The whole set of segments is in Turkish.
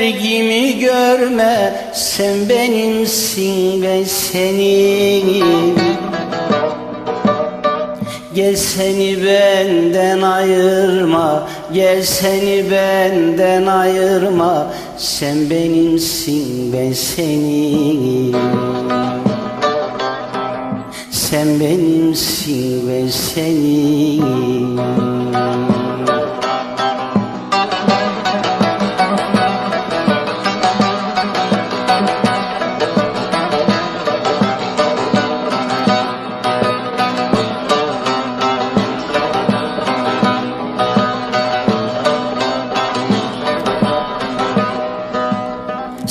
vergimi görme Sen benimsin ve senin. Gel seni benden ayırma Gel seni benden ayırma Sen benimsin ben senin. Sen benimsin ve senin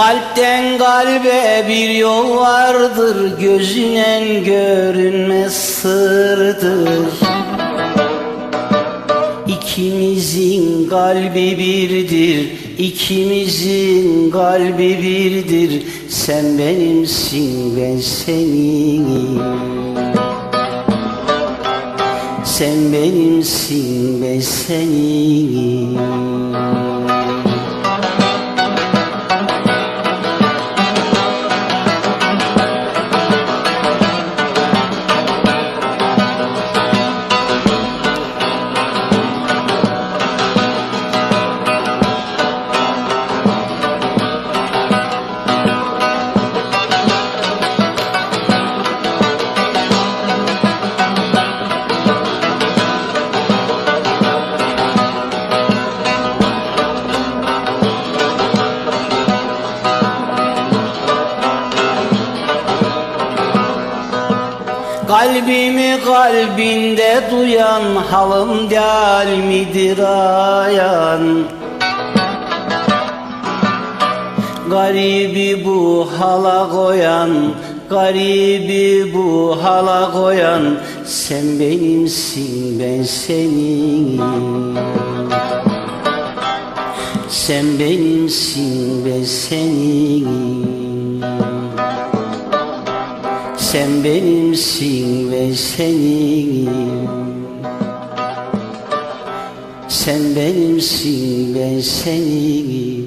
Kalpten kalbe bir yol vardır Gözünen görünmez sırdır. İkimizin kalbi birdir İkimizin kalbi birdir. Sen benimsin ben senin. Sen benimsin ben senin Kalbimi kalbinde duyan halım değil midir ayan? Garibi bu hala koyan Garibi bu hala koyan Sen benimsin ben senin. Sen benimsin ben senin sen benimsin ve senin. Sen benimsin ve senin